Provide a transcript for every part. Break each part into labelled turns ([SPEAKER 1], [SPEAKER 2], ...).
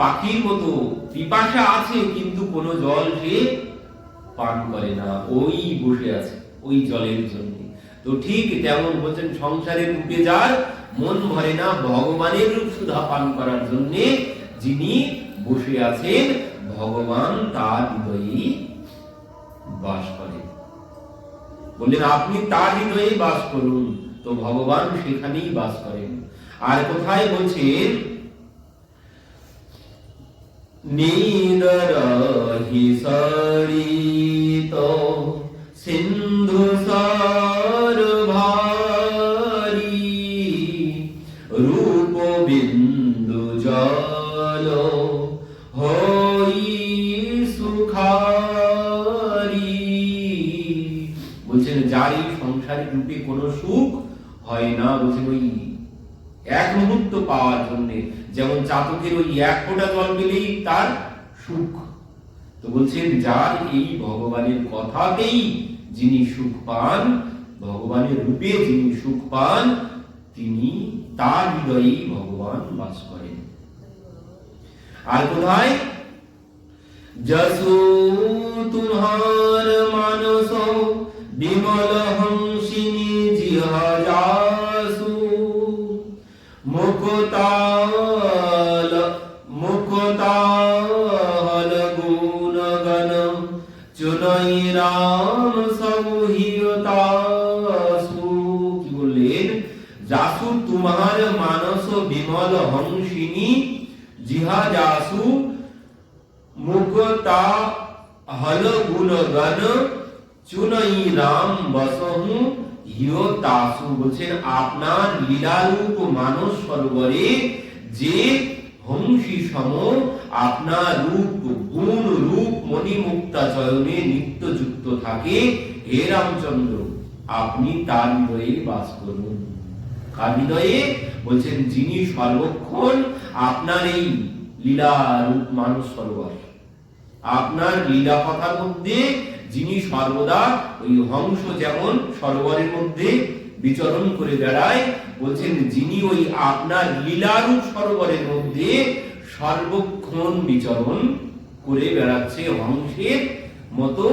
[SPEAKER 1] পাখির মতো পিপাসা আছে, কিন্তু কোনো জল সে পান করে না। ওই বসে আছে, ওই জলের জন্য। তো ঠিক তেমন বলছেন, সংসারে ডুবে যার মন ভরে না ভগবানের রূপ সুধা পান করার জন্য যিনি বসে আছেন, ভগবান তার হৃদয়েই বাস করেন বললেন, আপনি তার হৃদয়ে বাস করুন, তো ভগবান সেখানেই বাস করেন। আর কোথায় বলছেন নীলরহি সরিত, সিন্ধু সর রূপ বিন্দু জল হই সুখারি। বলছেন যার এই রূপে কোনো সুখ হয় না, বলছেন ওই এক মুহূর্ত পাওয়ার জন্য। যেমন চাতকের ওই এক জল পেলেই তার সুখ। তো বলছেন, যার এই ভগবানের কথাতেই যিনি সুখ পান, ভগবানের রূপে যিনি সুখ পান, তিনি তার হৃদয়েই ভগবান বাস করেন। আর কোথায়? যশো তুমার মানস বিমল হংসিনী জিহা বিমল হংসিনী জিহা যাসু মুকতা হল গুণ গণ চুনই রাম বসহু তাসু বলছেন আপনার লীলারূপ মানস সরোবরে যে হংসী সম আপনার রূপ, গুণ রূপ মণিমুক্তা চয়নে নিত্য যুক্ত থাকে। হে রামচন্দ্র, আপনি তার বাস করুন। কার হৃদয়ে বলছেন, যিনি সর্বক্ষণ আপনার এই লীলা রূপ মানুষ সরোবর। আপনার লীলা কথার মধ্যে যিনি সর্বদা ওই হংস যেমন সরোবরের মধ্যে বিচরণ করে বেড়ায়, বলছেন, যিনি ওই আপনার লীলারূপ সরোবরের মধ্যে সর্বক্ষণ বিচরণ করে বেড়াচ্ছে হংসের মতো,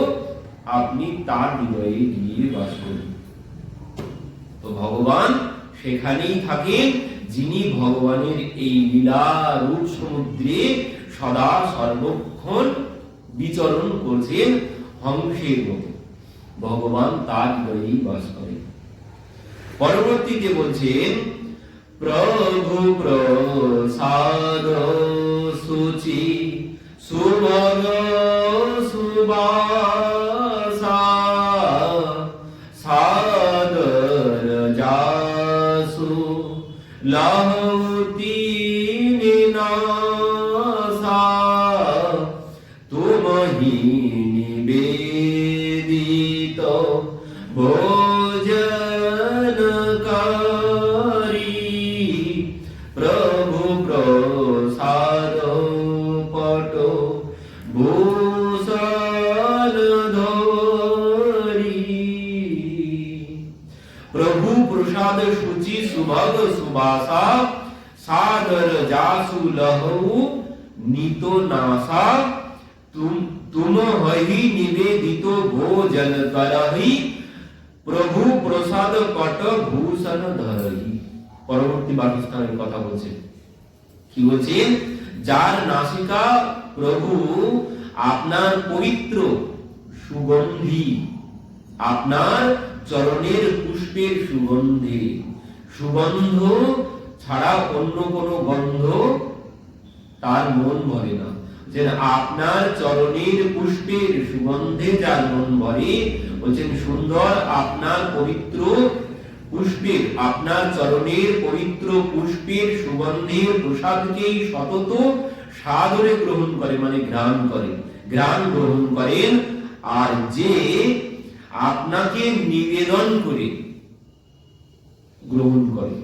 [SPEAKER 1] আপনি তার হৃদয়ে গিয়ে বাস করুন। তো ভগবান সেখানেই থাকেন, যিনি ভগবানের এই লীলা রূপ সমুদ্রে সদা সর্বক্ষণ বিচরণ করছেন হংসের মতো। ভগবান তার হৃদয়েই বাস করেন। পরবর্তীতে বলছেন, প্রভু, প্রসাদ, সুচি সুভগ লাহুতি নিনাসা তুমহি নিবেদিত ভোজন করি প্রভু প্রসাদ পট ভূষণ ধরি। প্রভু প্রসাদ সুভগ সুবাসা সাদর যাসু লহু, নিত নাসা, তুম তুম হহি নিবেদিত ভোজন করহি প্রভু প্রসাদ পট ভূষণ ধরহি। পরবর্তী বাসস্থানের কথা বলছেন কি বলছেন যার নাসিকা প্রভু আপনার পবিত্র সুগন্ধি, আপনার চরণের পুষ্পের সুগন্ধে। সুগন্ধ ছাড়া অন্য কোনো গন্ধ তার মন ভরে না। যে আপনার চরণের পুষ্পের সুগন্ধে যার মন ভরে, বলছেন, সুন্দর আপনার পবিত্র পুষ্পের, আপনার চরণের পবিত্র পুষ্পের সুগন্ধের প্রসাদকেই সতত সাদরে গ্রহণ করে মানে গ্রাম করে গ্রাম গ্রহণ করেন। আর যে আপনাকে নিবেদন করে গ্রহণ করে।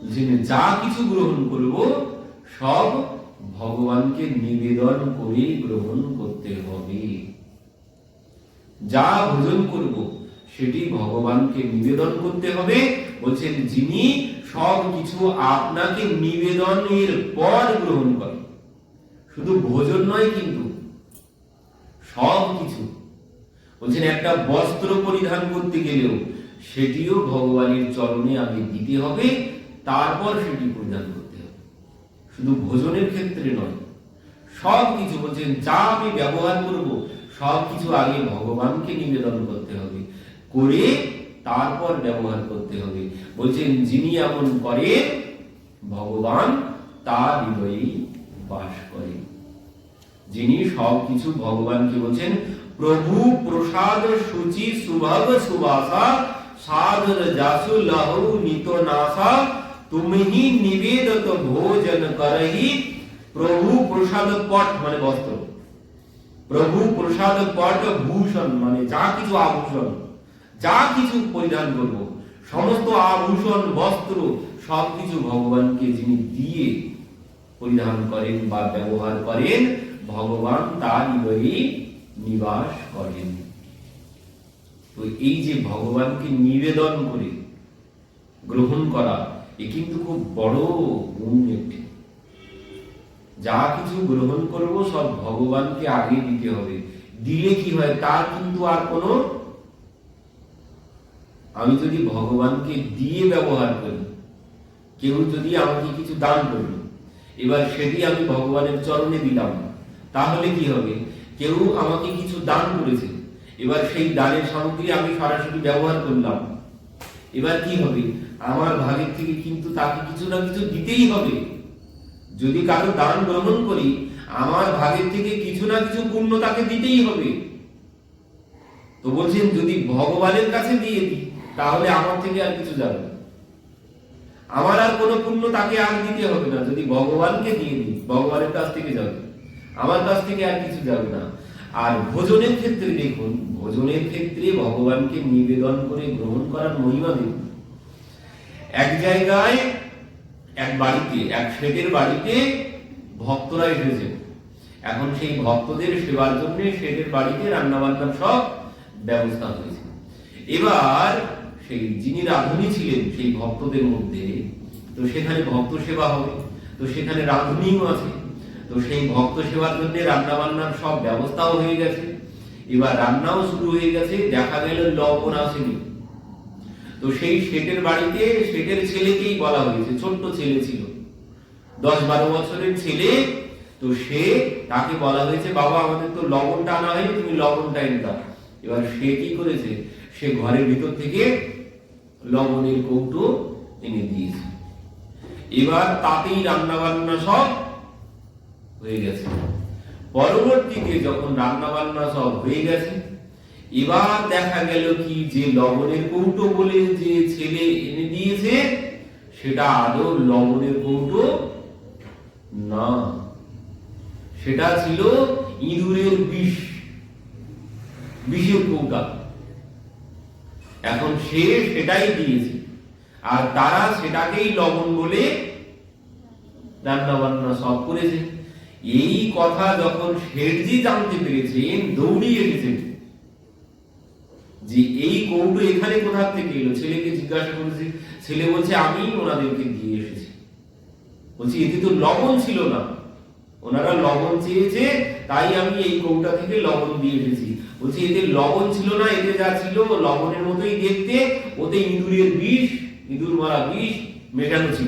[SPEAKER 1] বলছেন, যা কিছু গ্রহণ করব সব ভগবানকে নিবেদন করে গ্রহণ করতে হবে। যা ভোজন করব সেটি ভগবানকে নিবেদন করতে হবে। বলছেন যিনি সব কিছু আপনাকে নিবেদনের পর গ্রহণ করে শুধু ভোজন নয় কিন্তু সব কিছু। বলছেন একটা বস্ত্র পরিধান করতে গেলেও সেটিও ভগবানের চরণে আগে দিতে হবে, তারপর সেটি পরিধান করতে হবে। শুধু ভোজনের ক্ষেত্রে নয়, সব কিছু বলছেন, যা আমি ব্যবহার করব, সব কিছু আগে ভগবানকে নিবেদন করতে হবে, করে তারপর ব্যবহার করতে হবে। বলছেন, যিনি এমন করে ভগবান তার হৃদয়েই বাস করে যিনি সব কিছু ভগবানকে বলছেন, প্রভু প্রসাদ সুচি সুভগ সুবাসা নিবেদত ভোজন করহি প্রভু প্রসাদ পট মানে বস্ত্র প্রভু প্রসাদ পট ভূষণ মানে যা কিছু আভূষণ যা কিছু পরিধান করব সমস্ত আভূষণ বস্ত্র সবকিছু ভগবানকে যিনি দিয়ে পরিধান করেন বা ব্যবহার করেন, ভগবান তার নিবাস করেন। তো এই যে ভগবানকে নিবেদন করে গ্রহণ করা, এ কিন্তু খুব বড় গুণ একটি। যা কিছু গ্রহণ করব, সব ভগবানকে আগে দিতে হবে। দিলে কি হয়, তার কিন্তু আর কোনো আমি যদি ভগবানকে দিয়ে ব্যবহার করি, কেউ যদি আমাকে কিছু দান করল, এবার সেটি আমি ভগবানের চরণে দিলাম তাহলে কি হবে? কেউ আমাকে কিছু দান করেছে এবার সেই দানের সামগ্রী আমি সরাসরি ব্যবহার করলাম। এবার কি হবে? আমার ভাগের থেকে কিন্তু তাকে কিছু না কিছু দিতেই হবে। যদি কারও দান গ্রহণ করি, আমার ভাগের থেকে কিছু না কিছু পুণ্য তাকে দিতেই হবে। তো বলছেন, যদি ভগবানের কাছে দিয়ে দিই, তাহলে আমার থেকে আর কিছু যাবে আমার আর কোনো পুণ্য তাকে আর দিতে হবে না। যদি ভগবানকে দিয়ে দিই, ভগবানের কাছ থেকে যাবে। আমার কাছ থেকে আর কিছু যাবে না। আর ভোজনের ক্ষেত্রে দেখুন, ভোজনের ক্ষেত্রে ভগবানকে নিবেদন করে গ্রহণ করার মহিমা দেখুন এক জায়গায়, এক বাড়িতে, এক শেঠের বাড়িতে ভক্তরা এসেছে। এখন সেই ভক্তদের সেবার জন্য শেঠের বাড়িতে রান্না বান্নার সব ব্যবস্থা হয়েছে। এবার সেই যিনি রাঁধুনি ছিলেন, সেই ভক্তদের মধ্যে, তো সেখানে ভক্ত সেবা হবে, তো সেখানে রাঁধুনিও আছে। তো সেই ভক্ত সেবার জন্য রান্না বান্নার সব ব্যবস্থাও হয়ে গেছে। এবার রান্নাও শুরু হয়ে গেছে, দেখা গেল লবণ আসেনি। তো সেই শেঠের বাড়িতে শেঠের ছেলেকেই বলা হয়েছে, ছোট্ট ছেলে ছিল। দশ বারো বছরের ছেলে, তো সে তাকে বলা হয়েছে, বাবা, আমাদের তো লবণটা আনা হয়নি, তুমি লবণটা এনে দাও। এবার সে কি করেছে? সে ঘরের ভিতর থেকে লবণের কৌটো এনে দিয়েছে। এবার তাতেই রান্না বান্না সব হয়ে গেছে। পরবর্তীতে যখন রান্না বান্না সব হয়ে গেছে, এবার দেখা গেল কি যে লবণের কৌটো বলে যে ছেলে এনে দিয়েছে, সেটা আদৌ লবণের কৌটো না। সেটা ছিল ইঁদুরের বিষ, বিষের কৌটা। এখন সে সেটাই দিয়েছে, আর তারা সেটাকেই লবণ বলে রান্না বান্না সব করেছে। এই কথা যখন শেঠজি জানতে পেরেছেন, দৌড়িয়ে এসেছেন। যে এই কৌটো এখানে কোথা থেকে এলো? ছেলেকে জিজ্ঞাসা করেছে, ছেলে বলছে, আমি ওনাদেরকে দিয়ে এসেছি। বলছি, এতে তো লবণ ছিল না। ওনারা লবণ চেয়েছে, তাই আমি এই কৌটা থেকে লবণ দিয়ে এসেছি। বলছি, এতে লবণ ছিল না, এতে যা ছিল, লবণের মতোই দেখতে, ওতে ইঁদুরের বিষ, ইঁদুর মারা বিষ মেটানো ছিল।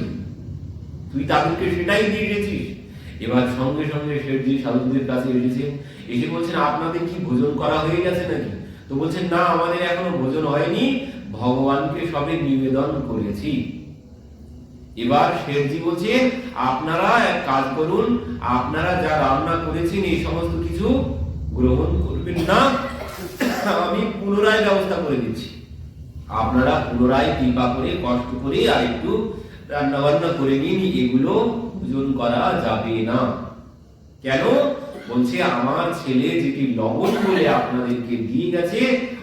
[SPEAKER 1] তুই তাদেরকে সেটাই দিয়ে এসেছিস? এবার সঙ্গে সঙ্গে শেঠজি সাধুদের কাছে এসেছেন এসে বলছেন, আপনাদের কি ভোজন করা হয়ে গেছে নাকি? তো বলছেন, না, আমাদের এখনও ভোজন হয়নি। ভগবানকে সবে নিবেদন করেছি। এবার শেঠজি বলছেন আপনারা এক কাজ করুন, আপনারা যা রান্না করেছেন, এই সমস্ত কিছু গ্রহণ করবেন না। আমি পুনরায় ব্যবস্থা করে দিচ্ছি। আপনারা পুনরায় কৃপা করে, কষ্ট করে আর একটু রান্না বান্না করে নিন। এগুলো ভোজন করা যাবে না। কেন? বলছে, আমার ছেলে যেটি লবণ বলে আপনাদেরকে দিয়ে গেছে,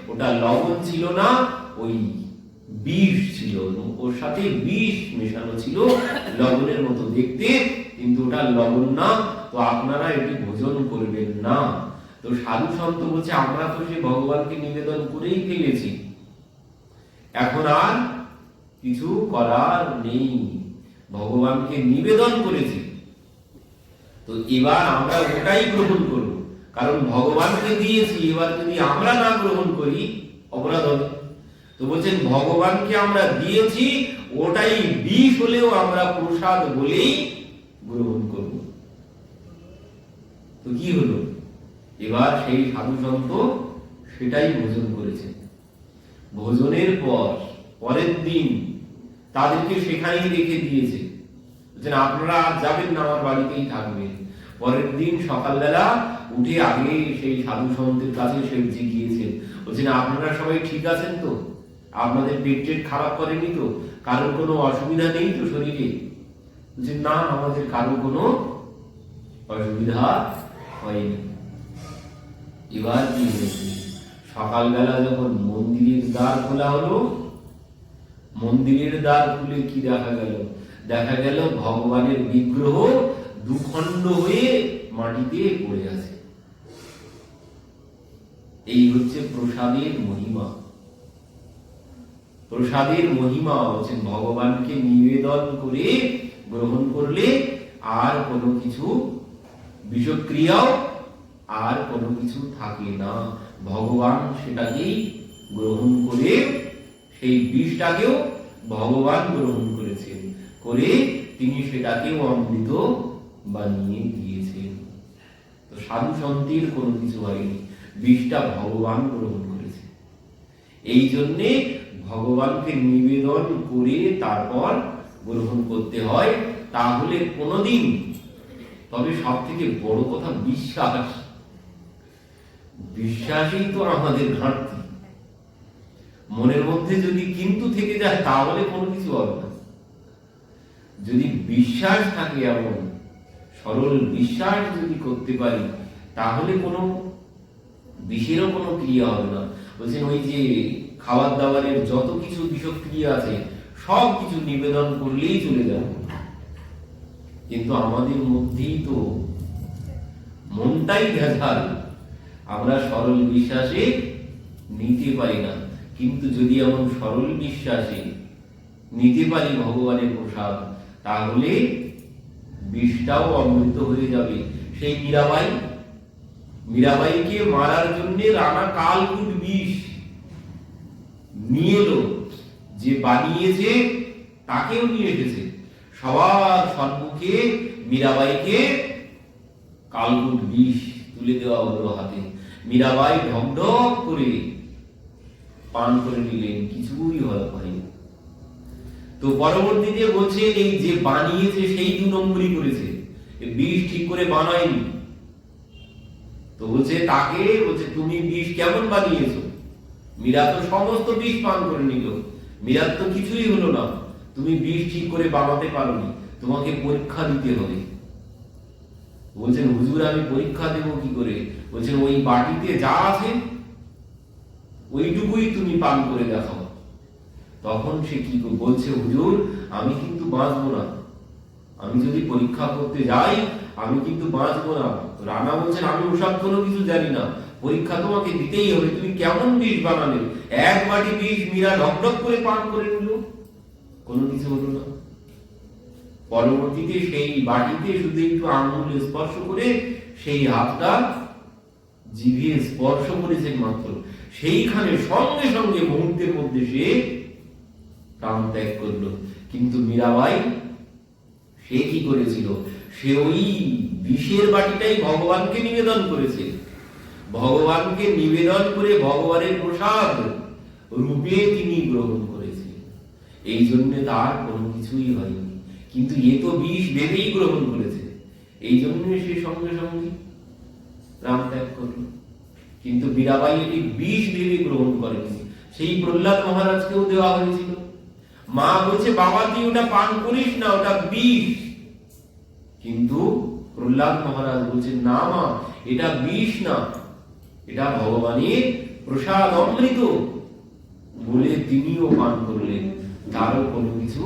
[SPEAKER 1] ওটা লবণ ছিল না, ওই বিষ ছিল। ওর সাথে বিষ মেশানো ছিল লবণের মতো দেখতে, কিন্তু ওটা লবণ না। তো আপনারা এটি ভোজন করবেন না। তো সাধু সন্ত বলছে, আমরা তো সে ভগবানকে নিবেদন করেই ফেলেছি। এখন আর কিছু করার নেই। ভগবানকে নিবেদন করেছে। তো এবার আমরা ওটাই গ্রহণ করব। কারণ ভগবানকে দিয়েছি, এবার যদি আমরা না গ্রহণ করি, অপরাধ হবে। তো বলছেন, ভগবানকে আমরা দিয়েছি, ওটাই বিষ হলেও আমরা প্রসাদ বলেই গ্রহণ করব। তো কি হলো? এবার সেই সাধু সন্ত সেটাই ভোজন করেছে ভোজনের পর, পরের দিন তাদেরকে সেখানেই রেখে দিয়েছে। বলছেন আপনারা আজ যাবেন না, আমার বাড়িতেই থাকবেন। পরের দিন সকালবেলা উঠে আগে সেই সাধু সন্তের কাছে সে গিয়েছেন বলছেন আপনারা সবাই ঠিক আছেন তো? আপনাদের পেট টেট খারাপ করেনি তো? কারোর কোনো অসুবিধা নেই তো শরীরে? বলছেন না, আমাদের কারও কোনো অসুবিধা হয়নি। এবার কি হয়েছে? সকালবেলা যখন মন্দিরের দ্বার খোলা হলো মন্দিরের দ্বার খুলে কি দেখা গেল? দেখা গেল ভগবানের বিগ্রহ দুখণ্ড হয়ে মাটিতে পড়ে আছে। এই হচ্ছে প্রসাদের মহিমা। প্রসাদের মহিমা হচ্ছে ভগবানকে নিবেদন করে গ্রহণ করলে আর কোনো কিছু বিষক্রিয়াও, আর কোনো কিছু থাকে না। ভগবান সেটাকেই গ্রহণ করে সেই বিষটাকেও ভগবান গ্রহণ করেছেন। করে তিনি সেটাকেও অমৃত বানিয়ে দিয়েছেন। তো সাধু সন্তের কোনো কিছু হয়নি। বিষটা ভগবান গ্রহণ করেছে। এই জন্যে ভগবানকে নিবেদন করে তারপর গ্রহণ করতে হয়। তাহলে কোনোদিন, তবে সব থেকে বড় কথা বিশ্বাস। বিশ্বাসই তো আমাদের ঘাটতি মনের মধ্যে যদি কিন্তু থেকে যায়, তাহলে কোনো কিছু হবে না। যদি বিশ্বাস থাকে এমন, সরল বিশ্বাস যদি করতে পারি, তাহলে কোনো বিষেরও কোনো ক্রিয়া হবে না। বলছেন ওই যে খাবার দাবারের যত কিছু বিষক্রিয়া আছে, সব কিছু নিবেদন করলেই চলে যাবে। কিন্তু আমাদের মধ্যেই তো মনটাই ভেজাল। আমরা সরল বিশ্বাসে নিতে পারি না। কিন্তু যদি এমন সরল বিশ্বাসে নিতে পারি ভগবানের প্রসাদ, তাহলে বিষটাও অমৃত হয়ে যাবে। সেই মীরাবাই, মীরাবাইকে মারার জন্য রানা কালকুট বিষ নিয়ে এলো, যে বানিয়েছে তাকেও নিয়ে এসেছে। সবার সম্মুখে মীরাবাইকে কালকুট বিষ তুলে দেওয়া হলো হাতে। মীরাবাই ঢক করে পান করে নিলেন, কিছুই হয়নি তো পরবর্তীতে বলছে এই যে বানিয়েছে সেই দু নম্বরই করেছে। বিষ ঠিক করে বানায়নি। তো বলছে, তাকে বলছে, তুমি বিষ কেমন বানিয়েছো? মীরা তো সমস্ত বিষ পান করে নিল। মীরার তো কিছুই হলো না। তুমি বিষ ঠিক করে বানাতে পারোনি। তোমাকে পরীক্ষা দিতে হবে। বলছেন, হুজুর, আমি পরীক্ষা দেব কি করে? বলছেন, ওই বাটিতে যা আছে ওইটুকুই তুমি পান করে দেখাও। তখন সে কি বলছে, হুজুর, আমি কিন্তু বাঁচবো না। আমি যদি পরীক্ষা করতে যাই, আমি কিন্তু বাঁচবো না। রানা বলছেন আমি ওসব কোনো কিছু জানি না। পরীক্ষা তোমাকে দিতেই হবে। তুমি কেমন বিষ বানালে? এক বাটি বিষ মীরা ঢকঢক করে পান করে নিল। কোনো কিছু হলো না। পরবর্তীতে সেই বাটিতে শুধু একটু আঙুল স্পর্শ করে, সেই হাতটা জিভিয়ে স্পর্শ করেছেন মাত্র। সেইখানে সঙ্গে সঙ্গে মুহূর্তের মধ্যে সে প্রাণ ত্যাগ করল। কিন্তু মীরাবাই সে কি করেছিল? সে ওই বিষের বাটিটাই ভগবানকে নিবেদন করেছে। ভগবানকে নিবেদন করে ভগবানের প্রসাদ রূপে তিনি গ্রহণ করেছে। এই জন্য তার কোনো কিছুই হয়নি। কিন্তু এ তো বিষ ভেবেই গ্রহণ করেছে। এই জন্য সে সঙ্গে সঙ্গে প্রাণ ত্যাগ করল। কিন্তু মীরাবাই এটি বিষ ভেবে গ্রহণ করেনি। সেই প্রহ্লাদ মহারাজকেও দেওয়া হয়েছিল। মা বলছে, বাবা, তুই ওটা পান করিস না, ওটা বিষ। কিন্তু প্রহ্লাদ মহারাজ বলছে না মা, এটা বিষ না, এটা ভগবানের প্রসাদ অমৃত। বলে তিনিও পান করলেন, তারও কোনো কিছু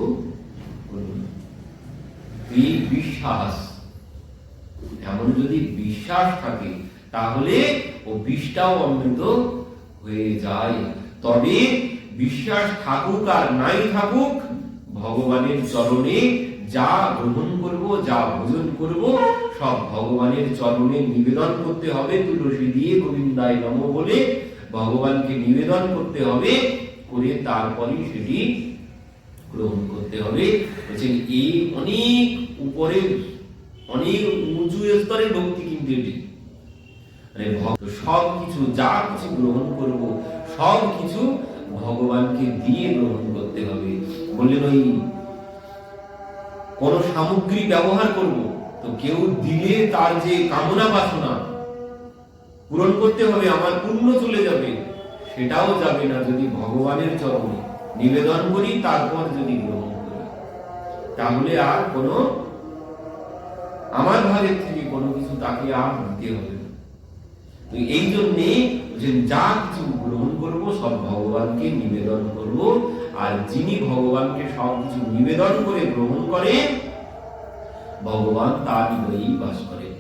[SPEAKER 1] এই বিশ্বাস, এমন যদি বিশ্বাস থাকে তাহলে ও বিষটাও অমৃত হয়ে যায়। তবে বিশ্বাস থাকুক আর নাই থাকুক, ভগবানের চরণে যা গ্রহণ করব, যা ভোজন করব, সব ভগবানের চরণে নিবেদন করতে হবে। তুলসী দিয়ে গোবিন্দায় নম বলে ভগবানকে নিবেদন করতে হবে, করে তারপরেই সেটি গ্রহণ করতে হবে। বলছেন, এই অনেক উপরে অনেক উঁচু স্তরের ভক্তি কিন্তু এটি। ভক্ত সব কিছু যা কিছু গ্রহণ করব সব কিছু ভগবানকে দিয়ে গ্রহণ করতে হবে। বললেন, ওই কোন সামগ্রী ব্যবহার করব, তো কেউ দিলে তার যে কামনা বাসনা, পূরণ করতে হবে, আমার পুণ্য চলে যাবে, সেটাও যাবে না যদি ভগবানের চরণে নিবেদন করি, তারপর যদি গ্রহণ করি। তাহলে আর কোনো, আমার ভাগের থেকে কোনো কিছু তাকে আর দিতে হবে এই জন্যে যে যা কিছু গ্রহণ সব ভগবানকে নিবেদন করব। আর যিনি ভগবানকে সব কিছু নিবেদন করে গ্রহণ করে, ভগবান তার হৃদয়েই বাস করেন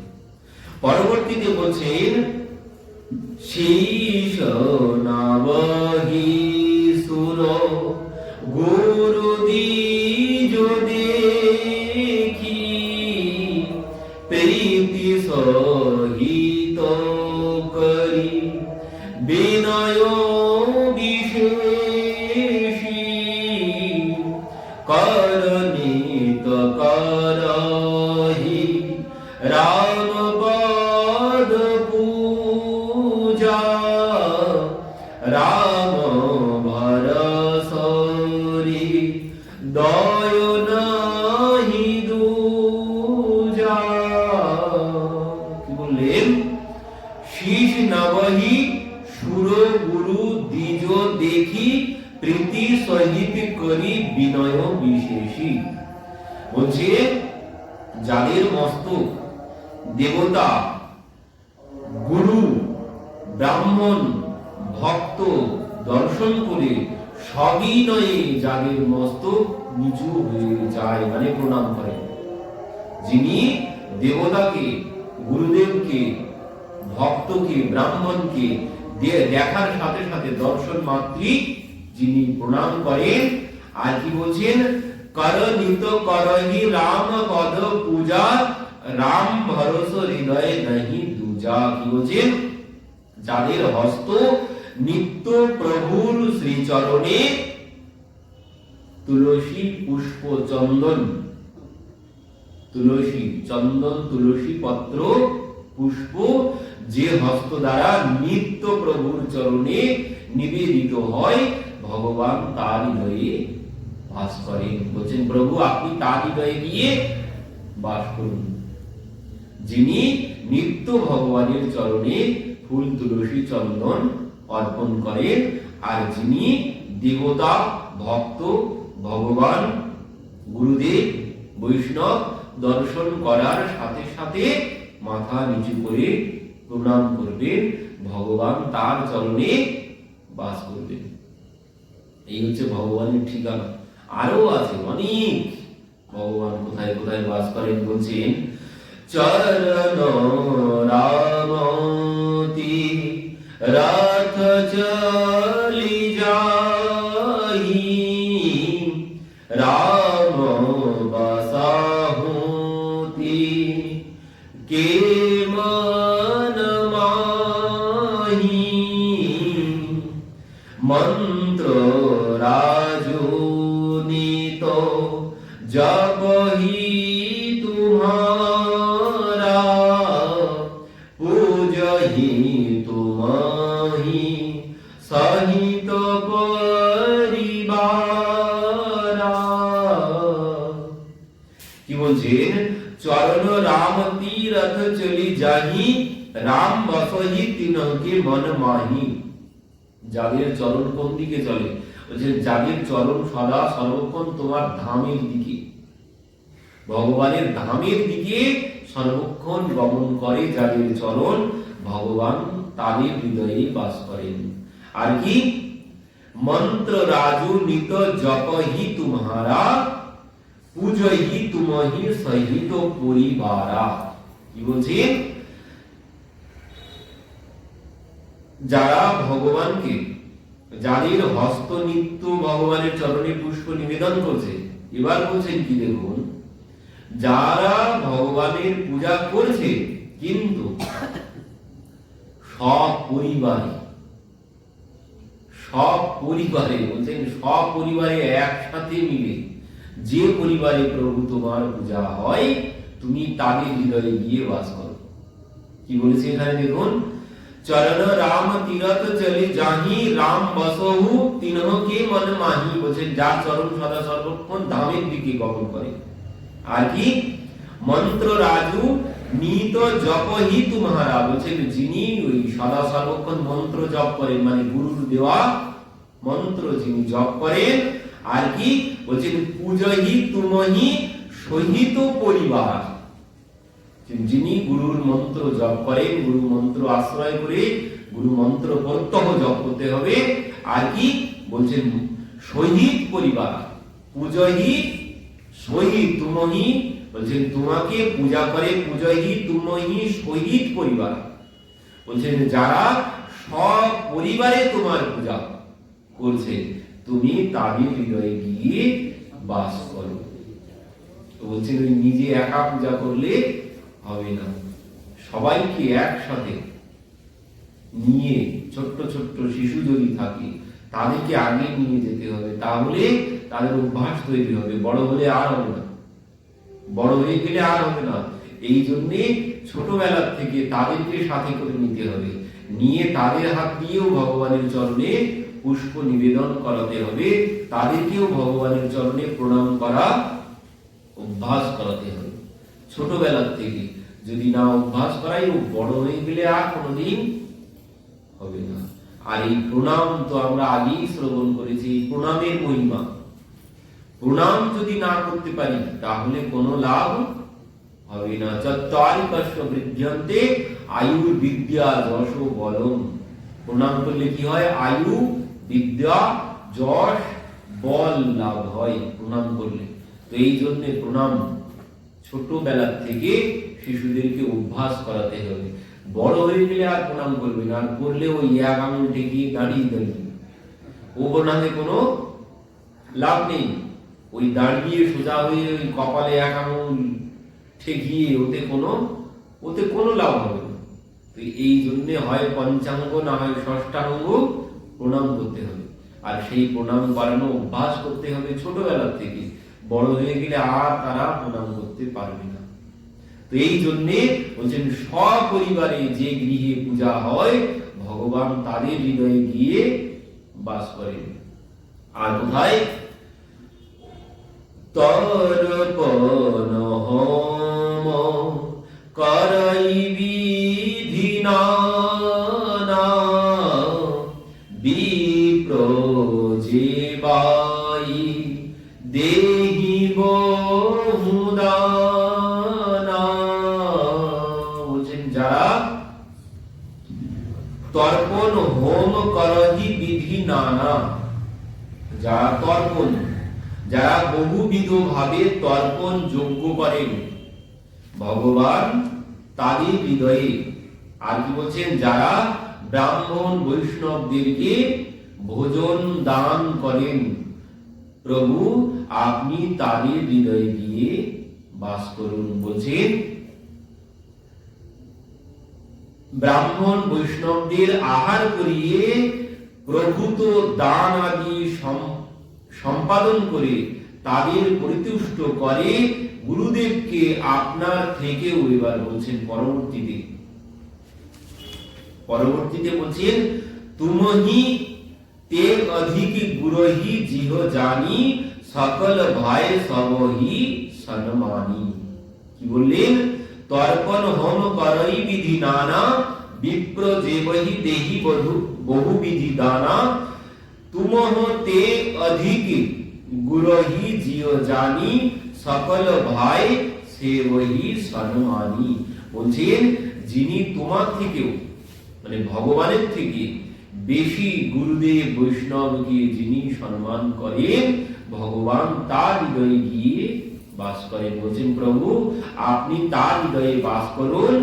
[SPEAKER 1] পরবর্তীতে বলছেন, সেই নাবহি প্রীতি সহিত করি বিনয় বিশেষী। বলছে যাদের মস্তক দেবতা গুরু ব্রাহ্মণ ভক্ত দর্শন করে সবিনয়ে যাদের মস্তক নিচু হয়ে যায় মানে প্রণাম করে। যিনি দেবতাকে, গুরুদেবকে, ভক্তকে, ব্রাহ্মণকে দেখার সাথে সাথে দর্শন মাত্রই যিনি প্রণাম করেন, আর কি বলছেন? কর নিত করহি রাম পদ পূজা, রাম ভরস হৃদয় নাহি দুজা। কি বলছেন? যাদের হস্ত নিত্য প্রভুর শ্রীচরণে তুলসী পুষ্প চন্দন। তুলসী চন্দন, তুলসী পত্র, পুষ্প, যে হস্ত দ্বারা নিত্য প্রভুর চরণে নিবেদিত হয়, ভগবান তার হৃদয়ে বাস করেন। বলছেন, প্রভু, আপনি তার হৃদয়ে গিয়ে বাস করুন। যিনি নিত্য ভগবানের চরণে ফুল, তুলসী, চন্দন অর্পণ করেন আর যিনি দেবতা, ভক্ত, ভগবান, গুরুদেব, বৈষ্ণব, দর্শন করার সাথে সাথে মাথা নিচু করে প্রণাম করবেন। ভগবান তার চরণে বাস করবেন। এই হচ্ছে ভগবানের ঠিকানা। আরও আছে অনেক। ভগবান কোথায় কোথায় বাস করেন বলছেন, চরণ রামতি রাত চলি চরণ রাম তীরথ চলি যাহি, রাম বসহি তিনকে মন মাহি। যাদের চরণ কোন দিকে চলে? বলছে যাদের চরণ সদা সর্বক্ষণ তোমার ধামের দিকে। ভগবানের ধামের দিকে সর্বক্ষণ গমন করে যাদের চরণ, ভগবান তাদের হৃদয়ে বাস করেন। আর কি? মন্ত্র রাজু নিত জপহি তুমহারা পূজহি তুমহি সহিত পরিবারা। কি বলছে? যারা ভগবানকে, যাদের হস্ত নিত্য ভগবানের চরণে পুষ্প নিবেদন করছে, এবার বলছেন কি দেখুন? যারা ভগবানের পূজা করছে, কিন্তু সব পরিবারে সব পরিবারে বলছেন সব পরিবারে একসাথে মিলে যে পরিবারে প্রভু তোমার পূজা হয়, তুমি তাদের হৃদয়ে গিয়ে বাস করো। কি বলেছে এখানে দেখুন? চরণ রাম তীরথ চলে জাহি, রাম বসহু তিনহ কে মন মাহি। বলছেন, যার চরণ সদা সর্বক্ষণ ধামের দিকে গমন করে। আর কি? মন্ত্র রাজু, নিত জপহি তুমহারা বলছেন, যিনি ওই সদা সর্বক্ষণ মন্ত্র জপ করেন মানে গুরুর দেওয়া মন্ত্র যিনি জপ করেন, আর কি? বলছেন পূজহি তুমহি সহিত পরিবার যিনি গুরুর মন্ত্র জপ করেন গুরু মন্ত্র আশ্রয় করে গুরু মন্ত্র প্রত্যহ জপ করতে হবে, আর কি? বলছেন শহীদ পরিবার পূজহি শহীদ তুমহি, বলছেন তোমাকে পূজা করে পূজহি তুমহি শহীদ পরিবার বলছেন যারা সব পরিবারে তোমার পূজা করছে তুমি তাদের হৃদয়ে গিয়ে বাস করো। তো বলছেন ওই নিজে একা পূজা করলে হবে না। সবাইকে একসাথে নিয়ে ছোট্ট ছোট্ট শিশু যদি থাকে, তাদেরকে আগে নিয়ে যেতে হবে। তাহলে তাদের অভ্যাস তৈরি হবে। বড় হলে আর হবে না। বড় হয়ে গেলে আর হবে না। এই জন্যে ছোটবেলার থেকে তাদেরকে সাথে করে নিতে হবে। নিয়ে তাদের হাত দিয়েও ভগবানের চরণে পুষ্প নিবেদন করাতে হবে। তাদেরকেও ভগবানের চরণে প্রণাম করা, অভ্যাস করাতে হবে। ছোটবেলার থেকে যদি না অভ্যাস করাই, ও বড় হয়ে গেলে আর কোনোদিন হবে না। আর এই প্রণাম তো আমরা আগেই শ্রবণ করেছি প্রণামের মহিমা। প্রণাম যদি না করতে পারি, তাহলে কোনো লাভ হবে না। চত্বারি কষ্ট বৃদ্ধিয়ন্তে আয়ু বিদ্যা যশ বলম প্রণাম করলে কি হয়? আয়ু বিদ্যা যশ বল লাভ হয় প্রণাম করলে। তো এই জন্য প্রণাম ছোটবেলা থেকে শিশুদেরকে অভ্যাস করাতে হবে। বড় হয়ে গেলে আর প্রণাম করবে না, আর করলে ওই এক আঙুল ঠেকিয়ে দাঁড়িয়ে দাঁড়িয়ে ও প্রণামে কোনো লাভ নেই। ওই দাঁড়িয়ে সোজা হয়ে ওই কপালে এক আঙুল ঠেকিয়ে ওতে কোনো ওতে কোনো লাভ হবে না। তো এই জন্যে হয় পঞ্চাঙ্গ, না হয় ষষ্ঠাঙ্গ প্রণাম করতে হবে। আর সেই প্রণাম করানো অভ্যাস করতে হবে ছোটবেলা থেকে। বড় হয়ে গেলে আর তারা প্রণাম করতে পারবে না। তো এই জন্যে বলছেন, সপরিবারে যে গৃহে পূজা হয়, ভগবান তাদের হৃদয়ে গিয়ে বাস করেন। আর কোথায়? তর্পণ হোম করাই যারা বহুবিধ ভাবে তর্পণ যোগ্য করেন ভগবান তাদের হৃদয়ে, আর কি বলছেন, যারা ব্রাহ্মণ বৈষ্ণবদেরকে ভোজন দান করেন। প্রভু, আপনি তাদের হৃদয়ে গিয়ে বাস করুন, বলছেন ব্রাহ্মণ বৈষ্ণবদের আহার করিয়ে প্রভূত দান আদি সম্পাদন করে তাদের পরিতুষ্ট করে গুরুদেবকে আপনার থেকেও এবার বলছেন পরবর্তীতে। পরবর্তীতে বলছেন, তুমহি তে অধিক গুরহি জিহ জানি, সকল ভয় সবহি সন্মানি। কি বললেন? তর্পণ হোম করই বিধি নানা, বিপ্র যেবহি দেহি বধু, বহু বিধি দানা। তুমহ তে অধিক গুরহি জিয় জানি, সকল ভাই সে ওহি সন্মানি। বলছেন, যিনি তোমার থেকেও মানে ভগবানের থেকে বেশি গুরুদেব বৈষ্ণবকে যিনি সম্মান করেন, ভগবান তার হৃদয়ে গিয়ে বাস করেন বলছেন, প্রভু, আপনি তার হৃদয়ে বাস করুন,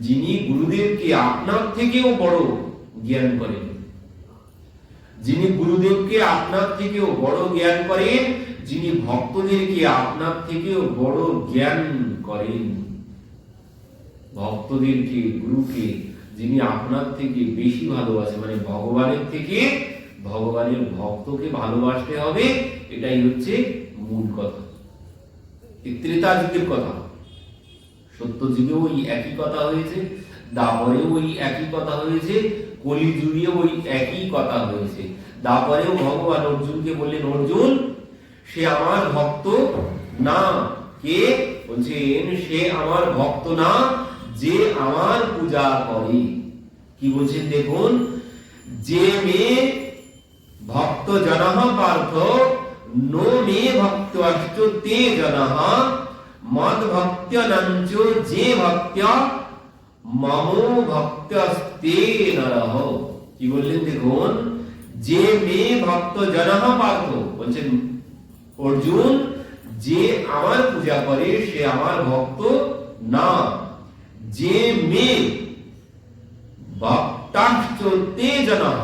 [SPEAKER 1] যিনি গুরুদেবকে আপনার থেকেও বড় জ্ঞান করেন। যিনি গুরুদেবকে আপনার থেকেও বড় জ্ঞান করেন, যিনি ভক্তদেরকে আপনার থেকেও বড় জ্ঞান করেন। ভক্তদেরকে, গুরুকে, যিনি আপনার থেকে বেশি ভালোবাসে মানে ভগবানের থেকে ভগবানের ভক্তকে ভালোবাসতে হবে, এটাই হচ্ছে মূল কথা। এই ত্রেতা যুগের কথা। সত্য যুগে ওই একই কথা হয়েছে, দাপরেও ওই একই কথা হয়েছে কলি যুগে ওই একই কথা হয়েছে। দাপরেও ভগবান অর্জুনকে বললেন, অর্জুন, সে আমার ভক্ত না। কে? বলছেন, সে আমার ভক্ত না, যে আমার পূজা করে। কি বলছেন দেখুন? যে মেয়ে ভক্ত জনঃ পার্থ নো মে ভক্ত অষ্ট তে জনঃ মদ ভক্ত্যনঞ্চ যে ভক্ত্য মম ভক্তস্তে নরহ কি বললেন দেখুন, যে মে ভক্ত জনঃ পার্থ, বলছেন অর্জুন, যে আমার পূজা করে, সে আমার ভক্ত না। যে মে ভক্তাশ্চতে জনঃ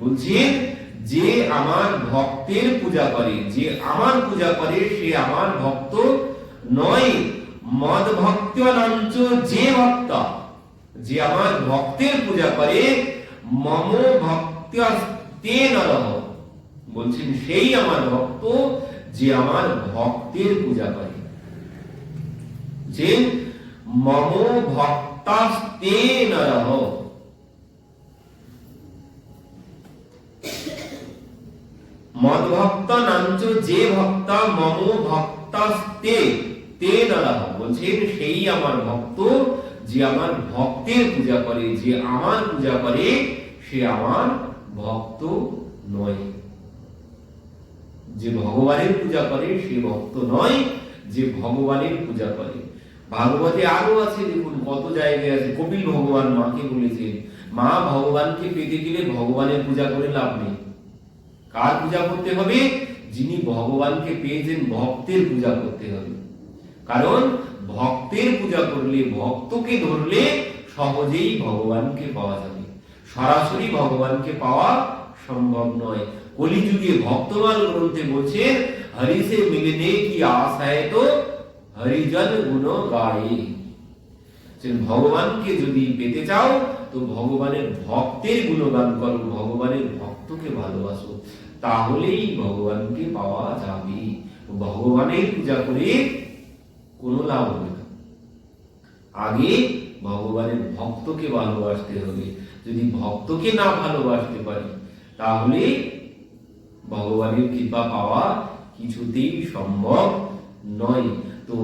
[SPEAKER 1] বলছেন যে আমার ভক্তের পূজা করে, যে আমার পূজা করে, সে আমার ভক্ত নয়। মদ ভক্তানঞ্চ যে ভক্ত, যে আমার ভক্তের পূজা করে, মম ভক্তে বলছেন, সেই আমার ভক্ত যে আমার ভক্তের পূজা করে। যে মম ভক্তাস্তে নরহ। মদভক্ত নাঞ্চ যে ভক্তা মম ভক্তাস্তে, তে নরহ বলছেন সেই আমার ভক্ত, যে আমার ভক্তের পূজা করে, যে আমার পূজা করে, সে আমার ভক্ত নয়। যে ভগবানের পূজা করে, সে ভক্ত নয়, যে ভগবানের পূজা করে। ভাগবতে আরও আছে, দেখুন কত জায়গায় আছে। কপিল ভগবান মাকে বলেছেন, মা, ভগবানকে পেতে গেলে ভগবানের পূজা করে লাভ নেই। কার পূজা করতে হবে? যিনি ভগবানকে পেয়েছেন ভক্তের পূজা করতে হবে। কারণ ভক্তের পূজা করলে, ভক্তকে ধরলে সহজেই ভগবানকে পাওয়া যাবে। সরাসরি ভগবানকে পাওয়া সম্ভব নয়। কলিযুগে ভক্তমাল গ্রন্থে বলছেন হরি সে মিলনে কি আশায় তো? হরিজন গুণ গায়ে। ভগবানকে যদি পেতে চাও, তো ভগবানের ভক্তের গুণগান করো, ভগবানের ভক্তকে ভালোবাসো, তাহলেই ভগবানকে পাওয়া যাবে। ভগবানের পূজা করে কোনো লাভ হবে না। আগে ভগবানের ভক্তকে ভালোবাসতে হবে। যদি ভক্তকে না ভালোবাসতে পারি, তাহলে ভগবানের কৃপা পাওয়া কিছুতেই সম্ভব নয়। তো